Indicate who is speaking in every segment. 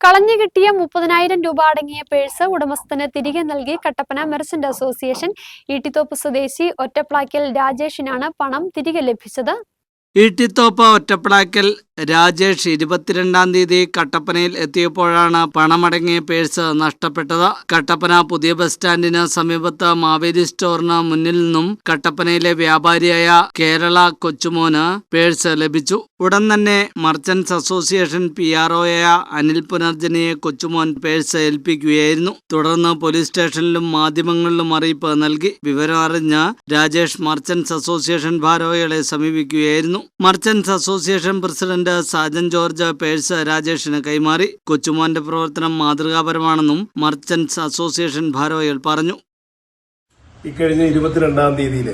Speaker 1: കളഞ്ഞു കിട്ടിയ മുപ്പതിനായിരം രൂപ അടങ്ങിയ പേഴ്സ് ഉടമസ്ഥന് തിരികെ നൽകി കട്ടപ്പന മെർച്ചന്റ് അസോസിയേഷൻ ഈട്ടിത്തോപ്പ് സ്വദേശി ഒറ്റപ്ലാക്കൽ രാജേഷിനാണ് പണം തിരികെ ലഭിച്ചത്.
Speaker 2: ഈട്ടിത്തോപ്പ് ഒറ്റപ്ലാക്കൽ രാജേഷ് ഇരുപത്തിരണ്ടാം തീയതി കട്ടപ്പനയിൽ എത്തിയപ്പോഴാണ് പണമടങ്ങിയ പേഴ്സ് നഷ്ടപ്പെട്ടത്. കട്ടപ്പന പുതിയ ബസ് സ്റ്റാൻഡിന് സമീപത്ത് മാവേലി സ്റ്റോറിന് മുന്നിൽ നിന്നും കട്ടപ്പനയിലെ വ്യാപാരിയായ കേരള കൊച്ചുമോന് പേഴ്സ് ലഭിച്ചു. ഉടൻ തന്നെ മർച്ചന്റ്സ് അസോസിയേഷൻ പി ആർ ഒയായ അനിൽ പുനർജനയെ കൊച്ചുമോൻ പേഴ്സ് ഏൽപ്പിക്കുകയായിരുന്നു. തുടർന്ന് പോലീസ് സ്റ്റേഷനിലും മാധ്യമങ്ങളിലും അറിയിപ്പ് നൽകി. വിവരം അറിഞ്ഞ രാജേഷ് മർച്ചന്റ്സ് അസോസിയേഷൻ ഭാരവാഹികളെ സമീപിക്കുകയായിരുന്നു. Merchants association president Sajan George purse രാജേഷിന് കൈമാറി. കൊച്ചുമോന്റെ പ്രവർത്തനം മാതൃകാപരമാണെന്നും മർച്ചന്റ്സ് അസോസിയേഷൻ ഭാരവാഹികൾ പറഞ്ഞു.
Speaker 3: ഇക്കഴിഞ്ഞ ഇരുപത്തിരണ്ടാം തീയതിയിൽ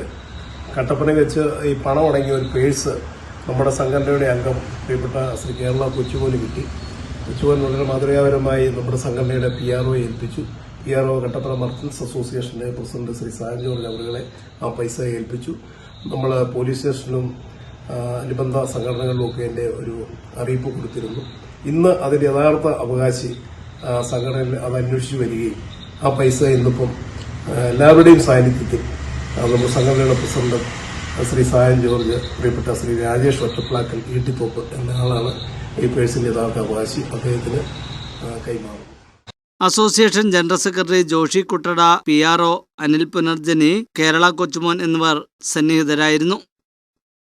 Speaker 3: കട്ടപ്പനയിൽ വെച്ച് ഈ പണം അടങ്ങിയ ഒരു പേഴ്സ് നമ്മുടെ സംഘടനയുടെ അംഗം പ്രിയപ്പെട്ട ശ്രീ കേരള കൊച്ചുമോന് കിട്ടി കൊച്ചുമോൻ വളരെ മാതൃകാപരമായി നമ്മുടെ സംഘടനയുടെ പി ആർ ഒ ഏൽപ്പിച്ചു. P R O Kattappana merchants അസോസിയേഷന്റെ പ്രസിഡന്റ് ശ്രീ സാജൻ ജോർജ് അവരുകളെ ആ പൈസ ഏൽപ്പിച്ചു. നമ്മൾ പോലീസ് സ്റ്റേഷനിലും അനുബന്ധ സംഘടനകളിലുമൊക്കെ എന്റെ ഒരു അറിയിപ്പ് കൊടുത്തിരുന്നു. ഇന്ന് അതിന്റെ യഥാർത്ഥ അവകാശി സംഘടന അത് അന്വേഷിച്ചു വരികയും ആ പൈസ ഇന്നിപ്പം എല്ലാവരുടെയും സാന്നിധ്യത്തിൽ നമ്മുടെ സംഘടനയുടെ പ്രസിഡന്റ് ശ്രീ സായൻ ജോർജ് പ്രിയപ്പെട്ട ശ്രീ രാജേഷ് ഒറ്റപ്ലാക്കൽ ഈട്ടിത്തോപ്പ് എന്ന ആളാണ് ഈ പേഴ്സിന്റെ യഥാർത്ഥ അവകാശി. അദ്ദേഹത്തിന് കൈമാറുന്നത് കൈമാറും.
Speaker 2: Association general secretary Joshi Kuttada P R O Anil Punarjani Kerala Kochumon എന്നിവർ സന്നിഹിതരായിരുന്നു.